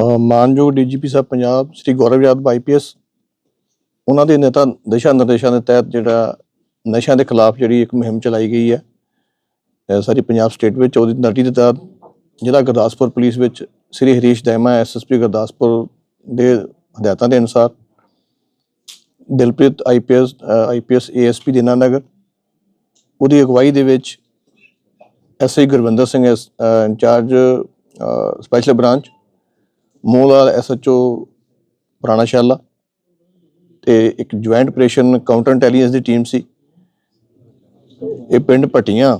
ਅਹ ਮਾਨਯੋਗ ਡੀਜੀਪੀ ਸਾਹਿਬ ਪੰਜਾਬ, ਸ੍ਰੀ ਗੌਰਵ ਯਾਦਵ ਆਈਪੀਐਸ ਉਹਨਾਂ ਦੇ ਨੇਤਾ ਦਿਸ਼ਾ ਨਿਰਦੇਸ਼ਾਂ ਦੇ ਤਹਿਤ ਜਿਹੜਾ ਨਸ਼ਿਆਂ ਦੇ ਖਿਲਾਫ ਜਿਹੜੀ ਇੱਕ ਮੁਹਿੰਮ ਚਲਾਈ ਗਈ ਹੈ ਸਾਰੀ ਪੰਜਾਬ ਸਟੇਟ ਵਿੱਚ ਉਹਦੀ ਨਟੀ ਦੇ ਤਹਿਤ ਜ਼ਿਲ੍ਹਾ ਗੁਰਦਾਸਪੁਰ ਪੁਲਿਸ ਵਿੱਚ ਸ੍ਰੀ ਹਰੀਸ਼ ਦੈਮਾ ਐਸਐਸਪੀ ਗੁਰਦਾਸਪੁਰ ਦੇ ਹਦਾਇਤਾਂ ਦੇ ਅਨੁਸਾਰ Dilpreet IPS IPS ASP Dinanagar ਉਹਦੀ ਅਗਵਾਈ ਦੇ ਵਿੱਚ SI Gurvinder Singh incharge special branch ਮੋਲਾਲ SHO Purana Shala ਤੇ ਇੱਕ ਜੁਆਇੰਟ ਆਪਰੇਸ਼ਨ ਕਾਊਂਟਰ ਇੰਟੈਲੀਜੈਂਸ ਦੀ ਟੀਮ ਸੀ। ਇਹ ਪਿੰਡ ਪਟੀਆਂ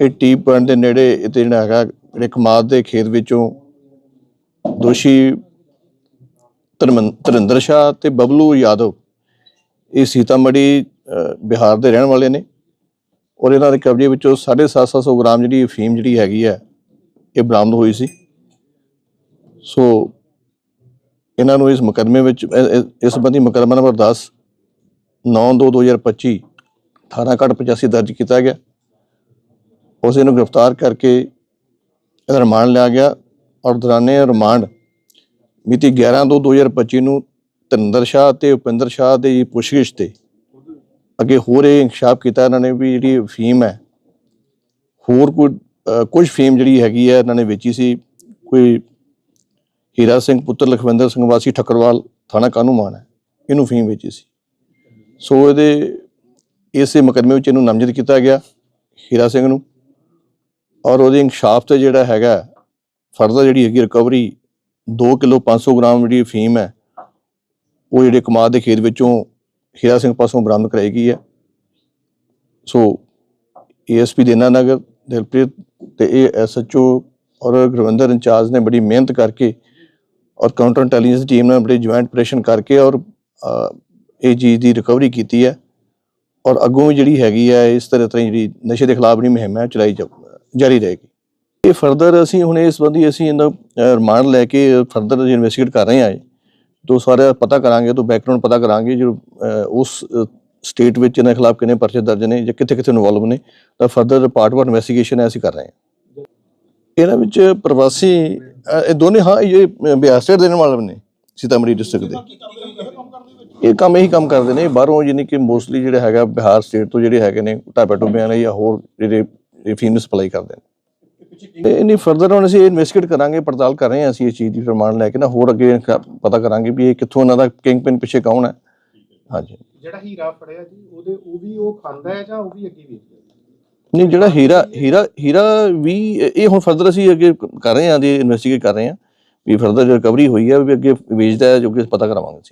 ਇਹ ਟੀ ਪੁਆਇੰਟ ਦੇ ਨੇੜੇ ਇਹ ਤੇ ਜਿਹੜਾ ਹੈਗਾ ਜਿਹੜੇ ਕਮਾਦ ਦੇ ਖੇਤ ਵਿੱਚੋਂ ਦੋਸ਼ੀ ਧਰਮਨ- ਧਰਿੰਦਰ ਸ਼ਾਹ ਤੇ ਬਬਲੂ ਯਾਦਵ, ਇਹ ਸੀਤਾਮੜੀ ਬਿਹਾਰ ਦੇ ਰਹਿਣ ਵਾਲੇ ਨੇ। ਔਰ ਇਹਨਾਂ ਦੇ ਕਬਜ਼ੇ ਵਿੱਚੋਂ 750 ਗ੍ਰਾਮ ਜਿਹੜੀ ਫੀਮ ਜਿਹੜੀ ਹੈਗੀ ਹੈ, ਇਹ ਬਰਾਮਦ ਹੋਈ ਸੀ। ਸੋ ਇਹਨਾਂ ਨੂੰ ਇਸ ਮੁਕੱਦਮੇ ਵਿੱਚ ਇਸ ਸੰਬੰਧੀ ਮੁਕੱਦਮਾ ਨੰਬਰ 10 9/2/2025 18/85 ਦਰਜ ਕੀਤਾ ਗਿਆ। ਉਸ ਨੂੰ ਗ੍ਰਿਫਤਾਰ ਕਰਕੇ ਇਹਦਾ ਰਿਮਾਂਡ ਲਿਆ ਗਿਆ ਔਰ ਦੌਰਾਨੇ ਰਿਮਾਂਡ ਮਿਤੀ 11/2/2025 ਨੂੰ ਤਰਿੰਦਰ ਸ਼ਾਹ ਤੇ ਉਪਿੰਦਰ ਸ਼ਾਹ ਦੇ ਪੁੱਛਗਿੱਛ ਤੇ ਅੱਗੇ ਹੋਰ ਇਹ ਇਨਕਸ਼ਾਫ ਕੀਤਾ। ਇਹਨਾਂ ਨੇ ਵੀ ਜਿਹੜੀ ਫੀਮ ਹੈ, ਹੋਰ ਕੋਈ ਕੁਝ ਫੀਮ ਜਿਹੜੀ ਹੈਗੀ ਹੈ, ਇਹਨਾਂ ਨੇ ਵੇਚੀ ਸੀ। ਕੋਈ ਹੀਰਾ ਸਿੰਘ, ਪੁੱਤਰ ਲਖਵਿੰਦਰ ਸਿੰਘ ਵਾਸੀ ਠੱਕਰਵਾਲ ਥਾਣਾ ਕਾਨੂੰਮਾਨ ਹੈ। ਇਹਨੂੰ ਫੀਮ ਵੇਚੀ ਸੀ। ਸੋ ਇਹਦੇ, ਇਸੇ ਮੁਕੱਦਮੇ ਵਿੱਚ ਇਹਨੂੰ ਨਾਮਜ਼ਦ ਕੀਤਾ ਗਿਆ ਹੀਰਾ ਸਿੰਘ ਨੂੰ। ਔਰ ਉਹਦੇ ਇਨਕਸ਼ਾਫ ਤੇ ਜਿਹੜਾ ਹੈਗਾ ਫਰਦਰ ਜਿਹੜੀ ਹੈਗੀ ਰਿਕਵਰੀ 2 ਕਿਲੋ 500 ਗ੍ਰਾਮ ਜਿਹੜੀ ਫੀਮ ਹੈ, ਉਹ ਜਿਹੜੇ ਕਮਾਦ ਦੇ ਖੇਤ ਵਿੱਚੋਂ ਹੀਰਾ ਸਿੰਘ ਪਾਸੋਂ ਬਰਾਮਦ ਕਰਾਈ ਗਈ ਹੈ। ਸੋ ਏਐਸਪੀ ਦੇਨਾ ਨਗਰ ਦਿਲਪ੍ਰੀਤ ਤੇ ਇਹ ਐਸਐਚਓ ਔਰ ਗੁਰਵਿੰਦਰ ਇੰਚਾਰਜ ਨੇ ਬੜੀ ਮਿਹਨਤ ਕਰਕੇ ਔਰ ਕਾਊਂਟਰ ਇੰਟੈਲੀਜੈਂਸ ਟੀਮ ਨੇ ਬੜੀ ਜੁਆਇੰਟ ਆਪਰੇਸ਼ਨ ਕਰਕੇ ਔਰ ਅ, ਇਹ ਚੀਜ਼ ਦੀ ਰਿਕਵਰੀ ਕੀਤੀ ਹੈ। ਔਰ ਅੱਗੋਂ ਵੀ ਜਿਹੜੀ ਹੈਗੀ ਹੈ ਇਸ ਤਰ੍ਹਾਂ ਤਰ੍ਹਾਂ ਜਿਹੜੀ ਨਸ਼ੇ ਦੇ ਖਿਲਾਫ ਜਿਹੜੀ ਮੁਹਿੰਮ ਹੈ ਚਲਾਈ ਜਾਊ- ਜਾਰੀ ਰਹੇਗੀ ਇਹ ਫਰਦਰ ਅਸੀਂ ਹੁਣ ਇਸ ਸੰਬੰਧੀ ਅਸੀਂ ਇਹਦਾ ਰਿਮਾਂਡ ਲੈ ਕੇ ਫਰਦਰ ਇਨਵੈਸਟੀਗੇਟ ਕਰ ਰਹੇ ਹਾਂ ਇਹ। ਤੋਂ ਸਾਰਾ ਪਤਾ ਕਰਾਂਗੇ ਤੋਂ ਬੈਕਗ੍ਰਾਉਂਡ ਪਤਾ ਕਰਾਂਗੇ ਜੋ ਅ, ਉਸ ਸਟੇਟ ਵਿੱਚ ਇਹਨਾਂ ਖਿਲਾਫ ਕਿੰਨੇ ਪਰਚੇ ਦਰਜ ਨੇ ਜਾਂ ਕਿੱਥੇ ਕਿੱਥੇ ਇਨਵੋਲਵ ਨੇ ਤਾਂ ਫਰਦਰ ਪਾਰਟ ਆਫ ਇਨਵੈਸਟੀਗੇਸ਼ਨ ਹੈ ਅਸੀਂ ਕਰ ਰਹੇ ਹਾਂ ਇਹਨਾਂ ਵਿੱਚ ਪ੍ਰਵਾਸੀ ਅ, ਇਹ ਦੋਨੇ ਹਾਂ ਇਹ ਬਿਹਾਰ ਸਟੇਟ ਦੇ ਰਹਿਣ ਵਾਲੇ ਨੇ ਸੀਤਾਮੜੀ ਡਿਸਟ੍ਰਿਕਟ ਦੇ। ਇਹ ਕੰਮ ਇਹੀ ਕੰਮ ਕਰਦੇ ਨੇ ਬਾਹਰੋਂ ਯਾਨੀ ਕਿ ਮੋਸਟਲੀ ਜਿਹੜੇ ਹੈਗਾ ਬਿਹਾਰ ਸਟੇਟ ਤੋਂ ਜਿਹੜੇ ਹੈਗੇ ਨੇ ਢਾਬਾ ਟੁੱਬਿਆਂ ਨੇ ਜਾਂ ਹੋਰ ਜਿਹੜੇ ਫੀਮ ਸਪਲਾਈ ਕਰਦੇ ਨੇ। ਤੇ ਇਨੀ ਫਰਦਰ ਹੁਣ ਅਸੀਂ ਇਨਵੈਸਟੀਗੇਟ ਕਰਾਂਗੇ ਪੜਤਾਲ ਕਰ ਰਹੇ ਹਾਂ ਅਸੀਂ ਇਸ ਚੀਜ਼ ਦੀ ਰਿਮਾਂਡ ਲੈ ਕੇ ਨਾ ਹੋਰ ਅੱਗੇ ਕ- ਪਤਾ ਕਰਾਂਗੇ ਵੀ ਇਹ ਕਿੱਥੋਂ ਇਹਨਾਂ ਦਾ ਕਿੰਗ ਪਿਨ ਪਿੱਛੇ ਕੌਣ ਹੈ। ਹਾਂਜੀ। ਜਿਹੜਾ ਹੀਰਾ ਫੜਿਆ ਜੀ ਉਹਦੇ ਉਹ ਵੀ ਉਹ ਖਾਂਦਾ ਹੈ ਜਾਂ ਉਹ ਵੀ ਅੱਗੇ ਵੇਚਦਾ ਹੈ? ਨਹੀਂ, ਜਿਹੜਾ ਹੀਰਾ ਹੀਰਾ ਹੀਰਾ ਵੀ ਇਹ ਹੁਣ ਫਰਦਰ ਅਸੀਂ ਅੱਗੇ ਕਰ ਰਹੇ ਹਾਂ ਦੀ ਇਨਵੈਸਟੀਗੇਟ ਕਰ ਰਹੇ ਹਾਂ ਵੀ ਫਰਦਰ ਰਿਕਵਰੀ ਹੋਈ ਹੈ, ਵੀ ਅੱਗੇ ਵੇਚਦਾ ਹੈ, ਜੋ ਕਿ ਪਤਾ ਕਰਾਵਾਂਗੇ ਅਸੀਂ।